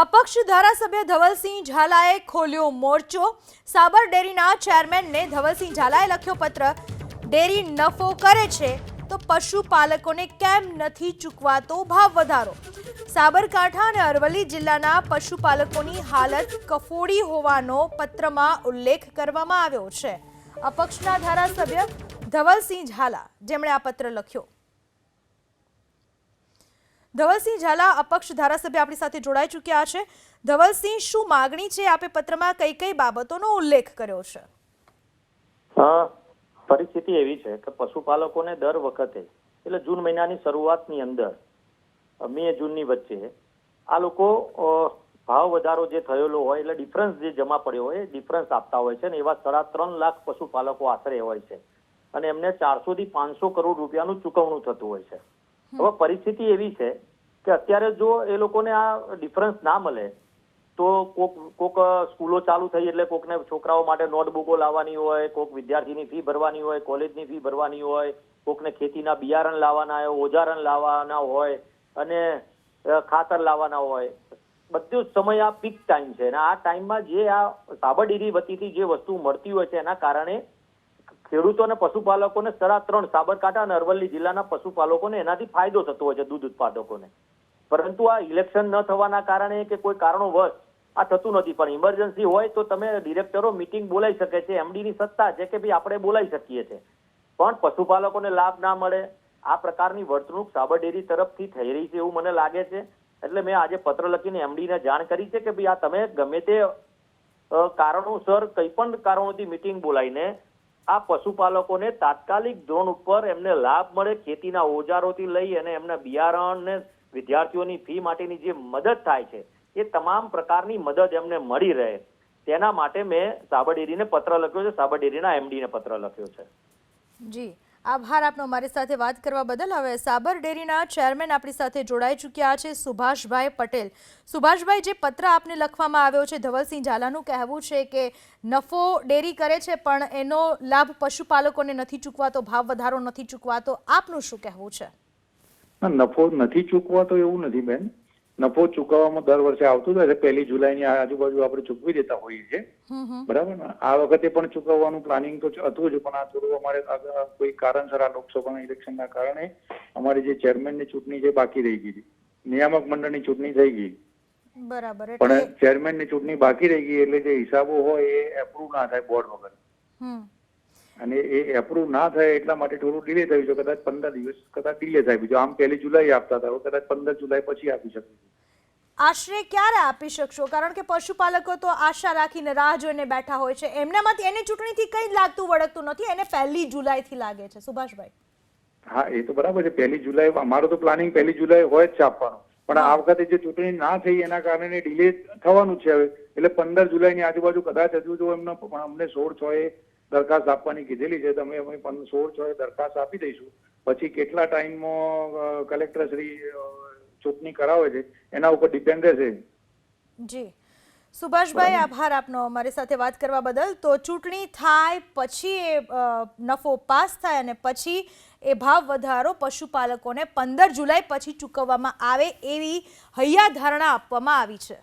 અપક્ષ ધારાસભ્ય ધવલસિંહ ઝાલાએ ખોલ્યો મોરચો. સાબર ડેરીના ચેરમેનને ધવલસિંહ ઝાલાએ લખ્યો પત્ર, ડેરી નફો કરે છે, તો પશુપાલકોને કેમ નથી ચૂકવાતો ભાવ વધારો? સાબરકાંઠા અને અરવલ્લી જિલ્લાના પશુપાલકોની હાલત કફોડી હોવાનો પત્રમાં ઉલ્લેખ કરવામાં આવ્યો છે. અપક્ષના ધારાસભ્ય ધવલસિંહ ઝાલા, જેમણે આ પત્ર લખ્યો. ધવલસિંહ ઝાલા અપક્ષ ધારાસભ્ય આપણી સાથે જોડાઈ ચૂક્યા છે. ધવલસિંહ, શું માગણી છે આપે પત્રમાં કઈ કઈ બાબતોનો ઉલ્લેખ કર્યો છે? પરિસ્થિતિ એવી છે કે પશુપાલકોને દર વખતે, એટલે જૂન મહિનાની શરૂઆતની અંદર મે જૂનની વચ્ચે, આ લોકો ભાવ વધારો જે થયેલો હોય, એટલે ડિફરન્સ જે જમા પડ્યો હોય ડિફરન્સ આપતા હોય છે ને એવા સાડા ત્રણ લાખ પશુપાલકો આશરે હોય છે. અને એમને ચારસો થી પાંચસો કરોડ રૂપિયાનું ચૂકવણું થતું હોય છે. હવે પરિસ્થિતિ એવી છે કે અત્યારે જો એ લોકોને આ ડિફરન્સ ના મળે, તો કોક કોક સ્કૂલો ચાલુ થઈ એટલે કોકને છોકરાઓ માટે નોટબુકો લાવવાની હોય, કોક વિદ્યાર્થીની ફી ભરવાની હોય, કોલેજની ફી ભરવાની હોય, કોકને ખેતીના બિયારણ લાવવાના હોય, ઓજારણ લાવવાના હોય અને ખાતર લાવવાના હોય. બધું જ સમય આ પીક ટાઈમ છે અને આ ટાઈમમાં જે આ સાબરડીરી વતીથી જે વસ્તુ મળતી હોય છે એના કારણે ખેડૂતો અને પશુપાલકોને સરા ત્રણ સાબરકાંઠા અને અરવલ્લી જિલ્લાના પશુપાલકોને એનાથી ફાયદો થતો હોય છે દૂધ ઉત્પાદકોને. પરંતુ આ ઇલેક્શન ન થવાના કારણે કે કોઈ કારણોવશ આ થતું નથી. પણ ઇમરજન્સી હોય તો તમે ડિરેક્ટરો મિટિંગ બોલાવી શકે છે, એમડીની સત્તા છે કે ભાઈ આપણે બોલાવી શકીએ છીએ પણ પશુપાલકોને લાભ ના મળે. આ પ્રકારની વર્તણૂક સાબર ડેરી તરફથી થઈ રહી છે એવું મને લાગે છે. એટલે મેં આજે પત્ર લખીને એમડીને જાણ કરી છે કે ભાઈ આ તમે ગમે તે કારણોસર કંઈ પણ કારણોથી મીટિંગ બોલાવીને આ પશુપાલકોને તાત્કાલિક ધોરણ ઉપર એમને લાભ મળે ખેતીના ઓજારોથી લઈ અને એમના બિયારણ ને વિદ્યાર્થીઓની ફી માટેની જે મદદ થાય છે, એ તમામ પ્રકારની મદદ એમને મળી રહે. તેના માટે મેં સાબર ડેરીને પત્ર લખ્યો છે સાબર ડેરીના MD ને પત્ર લખ્યો છે. જી. આભાર. આપનો અમારી સાથે વાત કરવા બદલ હવે સાબર ડેરીના ચેરમેન આપણી સાથે જોડાઈ ચૂક્યા છે સુભાષભાઈ પટેલ. સુભાષભાઈ, જે પત્ર આપને લખવામાં આવ્યો છે ધવલસિંહ ઝાલાનું કહેવું છે કે નફો ડેરી કરે છે, પણ એનો લાભ પશુપાલકોને નથી ચૂકવાતો, ભાવ વધારો નથી ચૂકવાતો. આપનું શું કહેવું છે? નફો નથી ચૂકવાતો એવું નથી બેન. નફો ચૂકવવામાં દર વર્ષે આવતું જ હોય પહેલી જુલાઈની આજુબાજુ આપણે ચૂકવી દેતા હોઈએ છીએ. બરાબર ને? આ વખતે પણ ચૂકવવાનું પ્લાનિંગ તો હતું જ પણ આ થોડું અમારે કોઈ કારણસર આ લોકસભાના ઇલેક્શનના કારણે અમારી જે ચેરમેનની ચૂંટણી છે બાકી રહી ગઈ હતી નિયામક મંડળની ચૂંટણી થઈ ગઈ. બરાબર પણ ચેરમેનની ચૂંટણી બાકી રહી ગઈ એટલે જે હિસાબો હોય એ એપ્રુવ ના થાય બોર્ડ વગર. અને એ એપ્રુવ ના થાય એટલા માટે થોડું ડિલે થયું છે. કદાચ પંદર દિવસ કદાચ ડિલે થાય બીજું. આમ પહેલી જુલાઈ આપતા હતા. કદાચ પંદર જુલાઈ પછી આપી શકીએ આશરે ક્યારે આપી શકશો? કારણ કે પશુપાલકો તો આશા રાખીને રાહ જોઈને બેઠા હોય છે. એમનામાંથી એને ચૂંટણીથી કંઈ લાગતું વળગતું નથી. એને પહેલી જુલાઈથી લાગે છે. સુભાષભાઈ. હા એ તો બરાબર છે. પહેલી જુલાઈ અમારો તો પ્લાનિંગ પહેલી જુલાઈ હોય જ છે આપવાનું. પણ આ વખતે જે ચૂંટણી ના થઈ એના કારણે ડિલે થવાનું છે હવે. એટલે પંદર જુલાઈની આજુબાજુ કદાચ હજુ જો એમનો પણ અમને સોળ છ એ દરખાસ્ત આપવાની કીધેલી છે તમે અમે સોળ છ દરખાસ્ત આપી દઈશું. પછી કેટલા ટાઈમમાં કલેક્ટર શ્રી ચૂંટણી કરાવે છે એના ઉપર ડિપેન્ડ રહેશે. જી. સુભાષભાઈ આભાર આપનો અમારી સાથે વાત કરવા બદલ. તો ચૂંટણી થાય પછી એ નફો પાસ થાય અને પછી એ ભાવ વધારો પશુપાલકોને પંદર જુલાઈ પછી ચૂકવવામાં આવે એવી હૈયા ધારણા આપવામાં આવી છે.